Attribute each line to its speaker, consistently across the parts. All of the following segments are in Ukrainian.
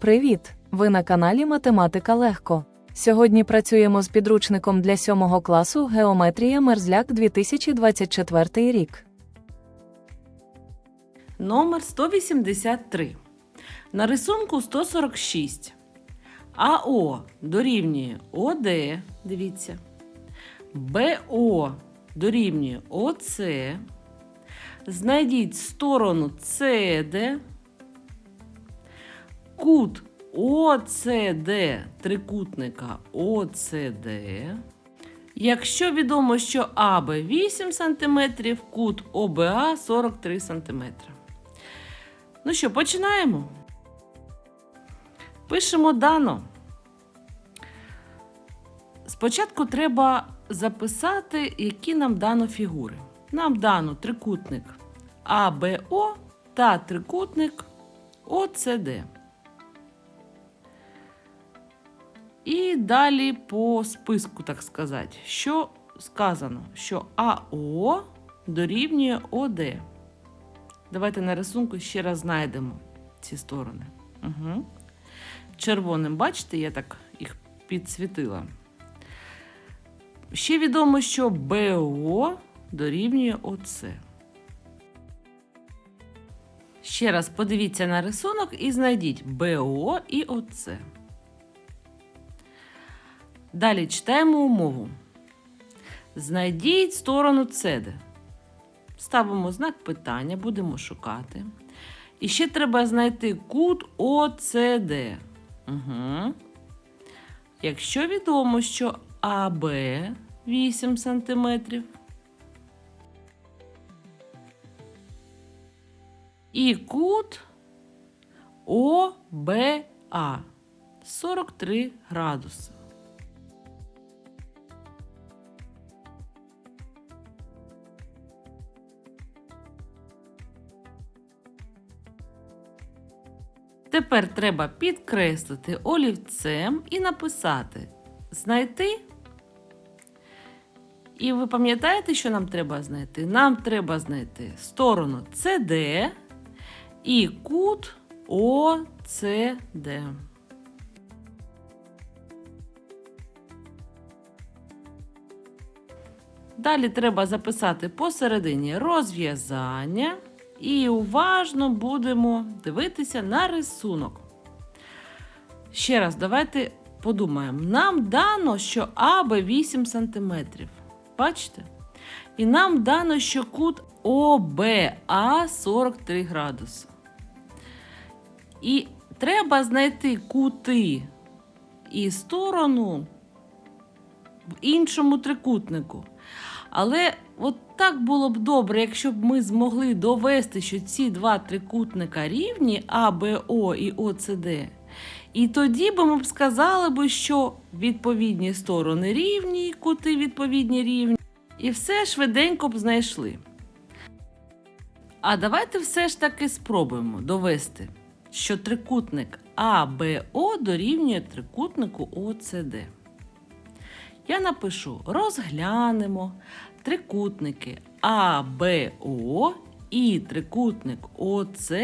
Speaker 1: Привіт! Ви на каналі Математика Легко. Сьогодні працюємо з підручником для 7 класу Геометрія Мерзляк 2024 рік.
Speaker 2: Номер 183. На рисунку 146. АО дорівнює ОД. Дивіться. БО дорівнює ОЦ. Знайдіть сторону СД. Кут ОЦД трикутника ОЦД. Якщо відомо, що АБ 8 см, кут ОБА 43 см. Ну що, починаємо. Пишемо дано. Спочатку треба записати, які нам дано фігури. Нам дано трикутник АБО та трикутник ОЦД. І далі по списку, так сказати, що сказано, що АО дорівнює ОД. Давайте на рисунку ще раз знайдемо ці сторони. Угу. Червоним, бачите, я так їх підсвітила. Ще відомо, що БО дорівнює ОЦ. Ще раз подивіться на рисунок і знайдіть БО і ОЦ. Далі читаємо умову. Знайдіть сторону ЦД. Ставимо знак питання, будемо шукати. І ще треба знайти кут ОЦД. Угу. Якщо відомо, що АБ 8 см. І кут ОБА 43 градуси. Тепер треба підкреслити олівцем і написати знайти. І ви пам'ятаєте, що нам треба знайти? Нам треба знайти сторону CD і кут ОЦД. Далі треба записати посередині розв'язання. І уважно будемо дивитися на рисунок. Ще раз, давайте подумаємо. Нам дано, що АБ 8 см. Бачите? І нам дано, що кут ОБА 43 градуси. І треба знайти кути і сторону в іншому трикутнику. Але от так було б добре, якщо б ми змогли довести, що ці два трикутника рівні АБО і ОЦД. І тоді би ми б сказали, би, що відповідні сторони рівні, кути відповідні рівні. І все швиденько б знайшли. А давайте все ж таки спробуємо довести, що трикутник АБО дорівнює трикутнику ОЦД. Я напишу розглянемо трикутники АБО і трикутник ОЦД.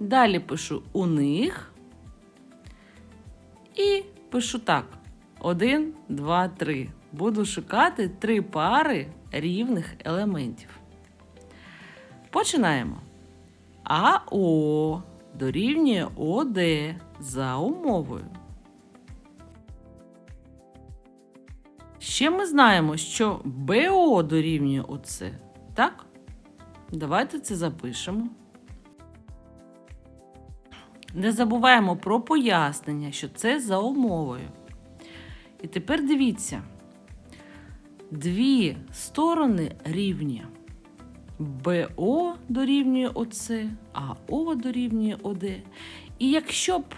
Speaker 2: Далі пишу у них і пишу так: 1, 2, 3. Буду шукати три пари рівних елементів. Починаємо. АО дорівнює ОД за умовою. Ще ми знаємо, що БО дорівнює ОЦ. Так? Давайте це запишемо. Не забуваємо про пояснення, що це за умовою. І тепер дивіться: дві сторони рівні. БО дорівнює ОЦ, а О дорівнює ОД. І якщо б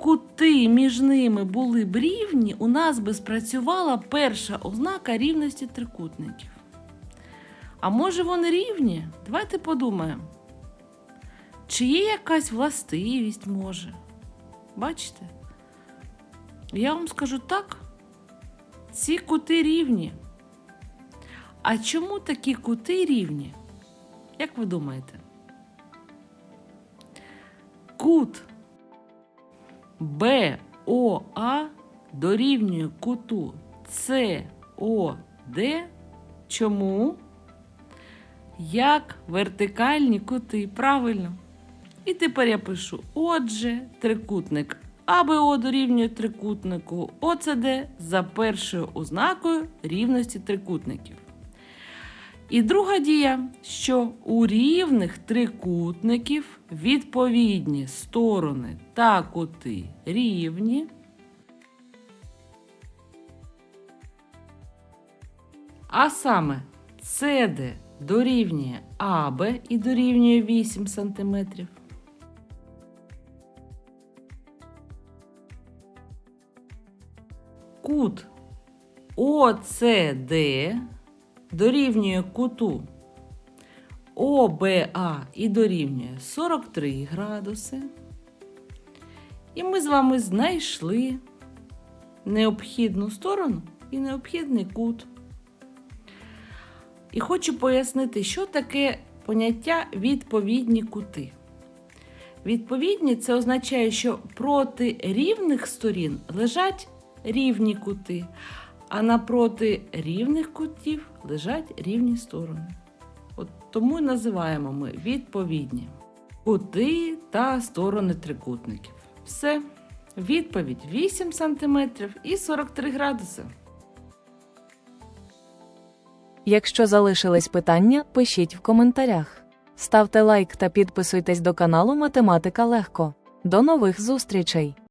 Speaker 2: кути між ними були б рівні, у нас би спрацювала перша ознака рівності трикутників. А може вони рівні? Давайте подумаємо. Чи є якась властивість може? Бачите? Я вам скажу так: ці кути рівні. А чому такі кути рівні? Як ви думаєте? Кут БОА дорівнює куту СОД. Чому? Як вертикальні кути, правильно. І тепер я пишу: отже, трикутник АБО дорівнює трикутнику ОЦД за першою ознакою рівності трикутників. І друга дія, що у рівних трикутників відповідні сторони та кути рівні. А саме CD дорівнює АБ і дорівнює 8 см. Кут ОЦД дорівнює куту ОБА і дорівнює 43 градуси. І ми з вами знайшли необхідну сторону і необхідний кут. І хочу пояснити, що таке поняття відповідні кути. Відповідні це означає, що проти рівних сторін лежать рівні кути, а напроти рівних кутів лежать рівні сторони. От тому і називаємо ми відповідні кути та сторони трикутників. Все. Відповідь 8 см і 43 градуси.
Speaker 1: Якщо залишились питання, пишіть в коментарях. Ставте лайк та підписуйтесь до каналу Математика Легко. До нових зустрічей!